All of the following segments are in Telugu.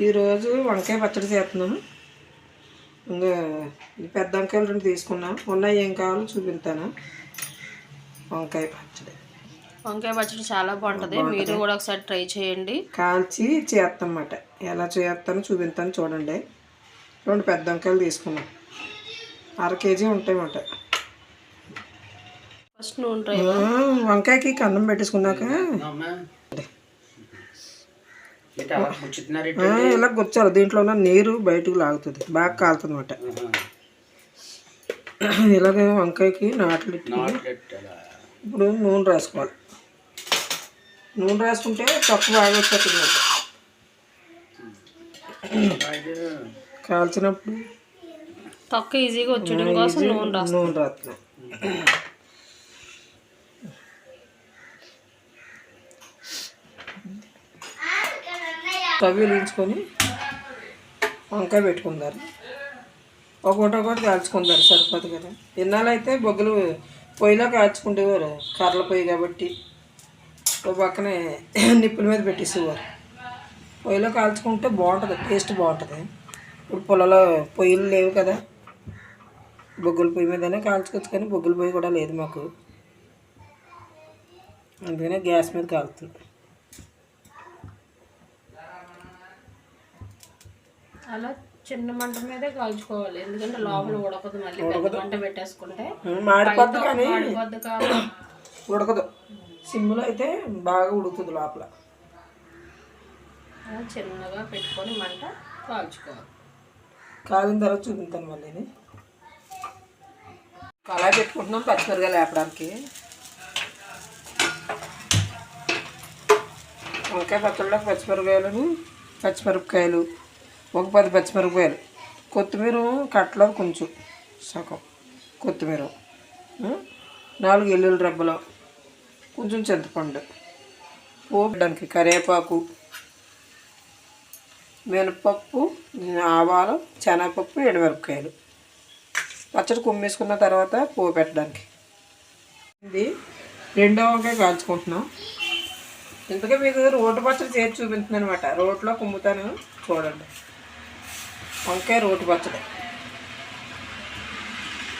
ఈరోజు వంకాయ పచ్చడి చేస్తున్నాను ఇంకా ఈ పెద్ద వంకాయలు రెండు తీసుకున్నా. ఉన్నాయి ఏం కావాలో చూపిస్తాను వంకాయ పచ్చడి. వంకాయ పచ్చడి చాలా బాగుంటుంది. మీరు కూడా ఒకసారి ట్రై చేయండి. కాల్చి చేస్తామన్నమాట ఎలా చేస్తానో చూపిస్తాను చూడండి. రెండు పెద్ద వంకాయలు తీసుకున్నాం. అర కేజీ ఉంటాయన్నమాట. ఫస్ట్ నూనె వంకాయకి కన్నం పెట్టేసుకున్నాక ఇలా గుచ్చాలి దీంట్లో ఉన్న నీరు బయటకు లాగుతుంది. బాగా కాలుతుంది అనమాట ఇలాగే వంకాయకి నాట్లు పెట్టి ఇప్పుడు నూనె రాసుకోవాలి. నూనె రాసుకుంటే తొక్క బాగా వచ్చేస్తుంది. కాల్చినప్పుడు తొక్క ఈజీగా వచ్చేయడం కోసం నూనె రాస్తున్నాం. స్టవ్ వెలిగించుకొని వంకాయ పెట్టుకుందారు ఒకటి ఒకటి కాల్చుకుందారు సరిపోదు కదా. ఇన్నాళ్ళైతే బొగ్గులు పొయ్యిలో కాల్చుకుంటేవారు కర్రల పొయ్యి కాబట్టి. ఓ పక్కనే నిప్పుల మీద పెట్టేసేవారు. పొయ్యిలో కాల్చుకుంటే బాగుంటుంది టేస్ట్ బాగుంటుంది. ఇప్పుడు పొలంలో పొయ్యిలు లేవు కదా. బొగ్గుల పొయ్యి మీదనే కాల్చుకోవచ్చు కానీ బొగ్గుల పొయ్యి కూడా లేదు మాకు. అందుకనే గ్యాస్ మీద కాలుతుంది. అలా చిన్న మంట మీదే కాల్చుకోవాలి. ఎందుకంటే లోపల ఉడకదు మళ్ళీ పెద్ద మంట పెట్టేసుకుంటే మాడిపోద్ది కానీ వద్దు కాబట్టి. ఉడకదు. సిమ్లో అయితే బాగా ఉడుకుతుంది లోపల. చిన్నగా పెట్టుకొని మంట కాల్చుకోవాలి. కాలిన తర్వాత చూపిస్తాను మళ్ళీ కళాయి పెట్టుకుంటున్నాం పచ్చిమిరకాయలు లేపడానికి. వంకాయ పచ్చళ్ళకి పచ్చిమిరకాయలను పచ్చిమిరపకాయలు ఒక పది పచ్చిమిరపకాయలు. కొత్తిమీర కట్టలో కొంచెం సగం కొత్తిమీర. నాలుగు ఎల్లుల్లి రబ్బలు కొంచెం చింతపండు పోపడానికి కరివేపాకు మినపప్పు ఆవాలు శనగపప్పు ఎండుమిరపకాయలు. పచ్చడి కుమ్మేసుకున్న తర్వాత పువ్వు పెట్టడానికి. ఇది రెండో వంకాయ కాల్చుకుంటున్నాం. ఇంతగా మీకు రోడ్డు పచ్చడి చేసి చూపించింది అనమాట రోడ్లో కుమ్ముతాను చూడండి. వంకాయ రోటి పచ్చడి.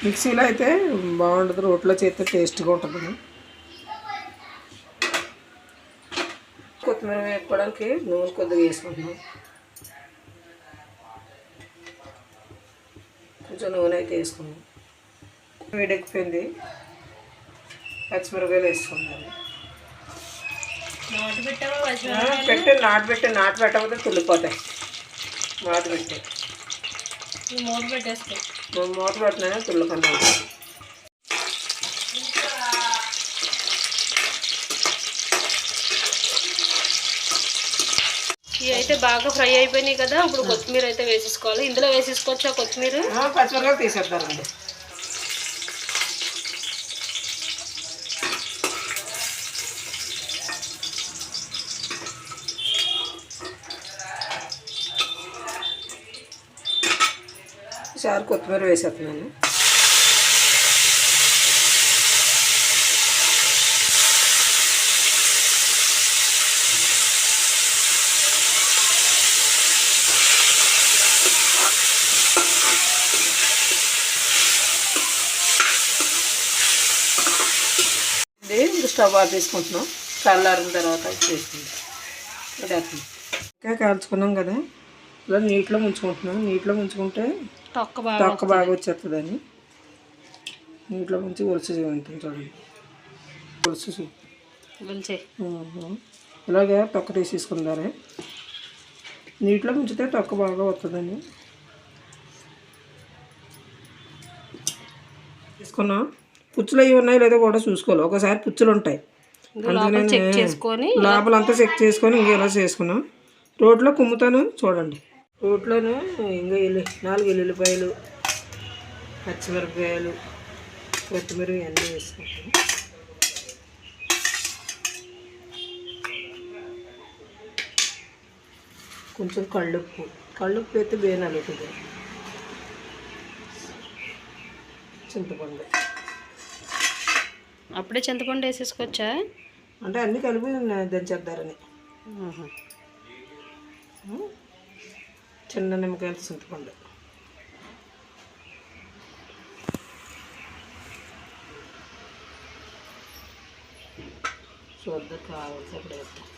మిక్సీలో అయితే బాగుంటుంది. రోట్లో చేస్తే టేస్ట్గా ఉంటుంది. కొత్తిమీర వేసుకోవడానికి నూనె కొద్దిగా వేసుకుంటున్నాం. కొంచెం నూనె అయితే వేసుకున్నాం వేడెక్కిపోయింది. పచ్చిమిరపకాయలు వేసుకున్నాను పెట్టి నాటు పెట్టి నాటు పెట్టకపోతే తుల్లిపోతాయి నాటు పెట్టి మూత పెట్టేసుకో. నేను మూత పెట్టినా తుల్లుకుండా ఇవి అయితే బాగా ఫ్రై అయిపోయినాయి కదా ఇప్పుడు కొత్తిమీర అయితే వేసేసుకోవాలి. ఇందులో వేసేసుకోవచ్చా కొత్తిమీర? పచ్చిమిరపకాయలు తీసేద్దామండి చారు కొత్తిమీర వేసేస్తున్నాను. ఇది స్టవ్ ఆఫ్ తీసుకుంటున్నాం చల్లారిన తర్వాత చేసుకుంటాం ఇంకా కాల్చుకున్నాం కదా. ఇలా నీటిలో ముంచుకుంటున్నాం. నీటిలో ముంచుకుంటే తొక్క బాగా తొక్క బాగా వచ్చేస్తుందని నీటిలో ముంచి ఒలుసు ఉంటుంది చూడండి. ఒలుసు. ఇలాగే తొక్క తీసేసుకుందారే. నీటిలో ముంచితే తొక్క బాగా వస్తుందని తీసుకున్నాం. పుచ్చులు అవి ఉన్నాయో లేదో కూడా చూసుకోవాలి. ఒకసారి పుచ్చులు ఉంటాయి. లోపల చెక్ చేసుకొని లోపలంతా చెక్ చేసుకొని ఇంక ఇలా చేసుకున్నాం. రోట్లో కుమ్ముతాను చూడండి. రోట్లోను ఇంకా ఎల్లి నాలుగు ఎల్లుల్లిపాయలు పచ్చిమిరపకాయలు కొత్తిమీర ఇవన్నీ వేసుకుంటాం. కొంచెం కళ్ళుప్పు కళ్ళుప్పు అయితే బేన అవుతుంది చింతపండు. అప్పుడే చింతపండు వేసేసుకోవచ్చా? అంటే అన్నీ కలిపి దంచేద్దారని. చిన్న నిమ్మకాయలు చింతపండు. చూద్దాం కావాల్సి వేద్దాం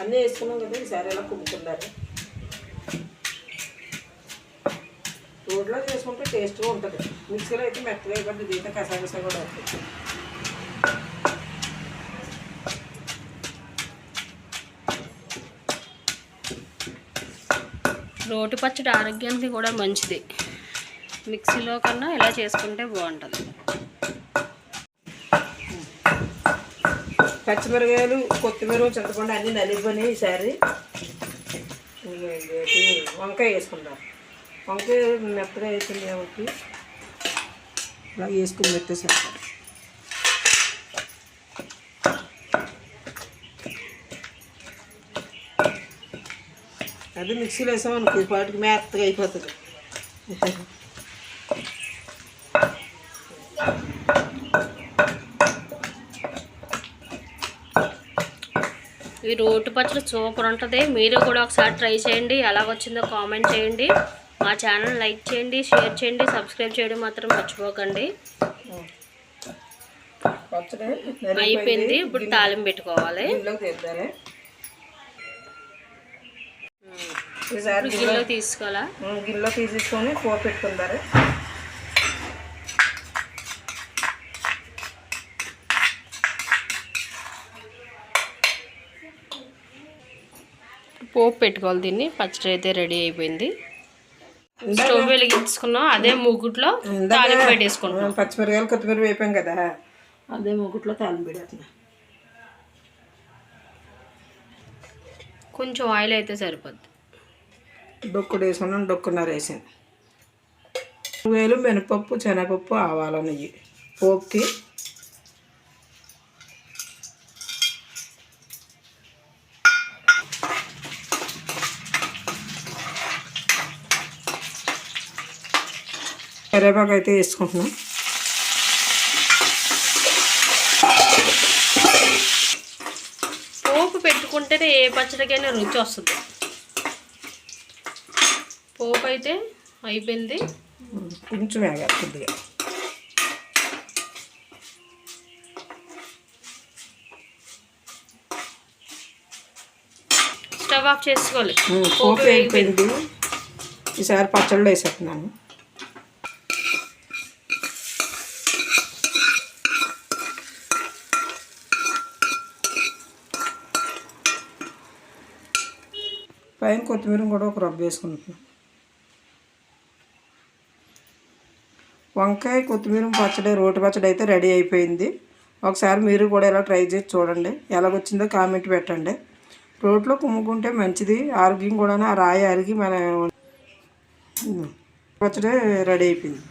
అన్నీ వేసుకున్నాం కదా ఈసారి ఎలా కుమ్ముకున్నారు రోడ్లో చేసుకుంటే టేస్ట్గా ఉంటుంది. మిక్సీలో అయితే మెత్తగా అయిపోతుంది దీంతో కసాగసా కూడా అవుతుంది. రోటి పచ్చడి ఆరోగ్యానికి కూడా మంచిది. మిక్సీలో కన్నా ఇలా చేసుకుంటే బాగుంటుంది. పచ్చిమిరకాయలు కొత్తిమీర చింతపండు అన్నీ నలిగిపోయినాయి ఈసారి. వంకాయ వేసుకుందాం. వంకాయ మెత్తగా వేసింది కాబట్టి ఇలా వేసుకుని పెట్టేసారు అది మిక్సీలో వేసామనుకో ఈ పాటికి మెత్తగా అయిపోతుంది. ఈ రోటి పచ్చడి సూపర్ ఉంటుంది. మీరు కూడా ఒకసారి ట్రై చేయండి. ఎలా వచ్చిందో కామెంట్ చేయండి. మా ఛానల్ లైక్ చేయండి షేర్ చేయండి సబ్స్క్రైబ్ చేయడం మాత్రం మర్చిపోకండి. అయిపోయింది. ఇప్పుడు తాలింపు పెట్టుకోవాలి. ఈసారి గిన్నెలో తీసుకోవాలా? గిన్నెలో తీసేసుకొని కూర పెట్టుకుంటారు. పోపు పెట్టుకోవాలి దీన్ని పచ్చడి అయితే రెడీ అయిపోయింది. స్టవ్ వెలిగించుకున్నాం అదే మూగుట్లో తాలింపు పెట్టేసుకుంటాం పచ్చిమిరకాయలు కొత్తిమీర వేపాం కదా. అదే ముగ్గుట్లో తాలింపు పెడుతున్నా కొంచెం ఆయిల్ అయితే సరిపోద్ది. డొక్కుడు వేసుకున్నాం డొక్కున్నర వేసాను వేలు మినపప్పు శనగపప్పు ఆవాల నెయ్యి పోపుకి కరివేపాకు అయితే వేసుకుంటున్నాం. పెట్టుకుంటేనే ఏ పచ్చడికైనా రుచి వస్తుంది. పోపు అయితే అయిపోయింది. కొంచెం కొద్దిగా స్టవ్ ఆఫ్ చేసుకోవాలి. పోపు వేగిపోయింది. ఈసారి పచ్చళ్ళు వేసేస్తున్నాను. పైన కొత్తిమీర కూడా ఒక రబ్ వేసుకుంటున్నాను వంకాయ కొత్తిమీర పచ్చడి రోటి పచ్చడి అయితే రెడీ అయిపోయింది. ఒకసారి మీరు కూడా ఇలా ట్రై చేసి చూడండి. ఎలాగొచ్చిందో కామెంట్ పెట్టండి. రోట్లో కుమ్ముకుంటే మంచిది. ఆరోగ్యం కూడా ఆ రాయి అరిగి మన పచ్చడి రెడీ అయిపోయింది.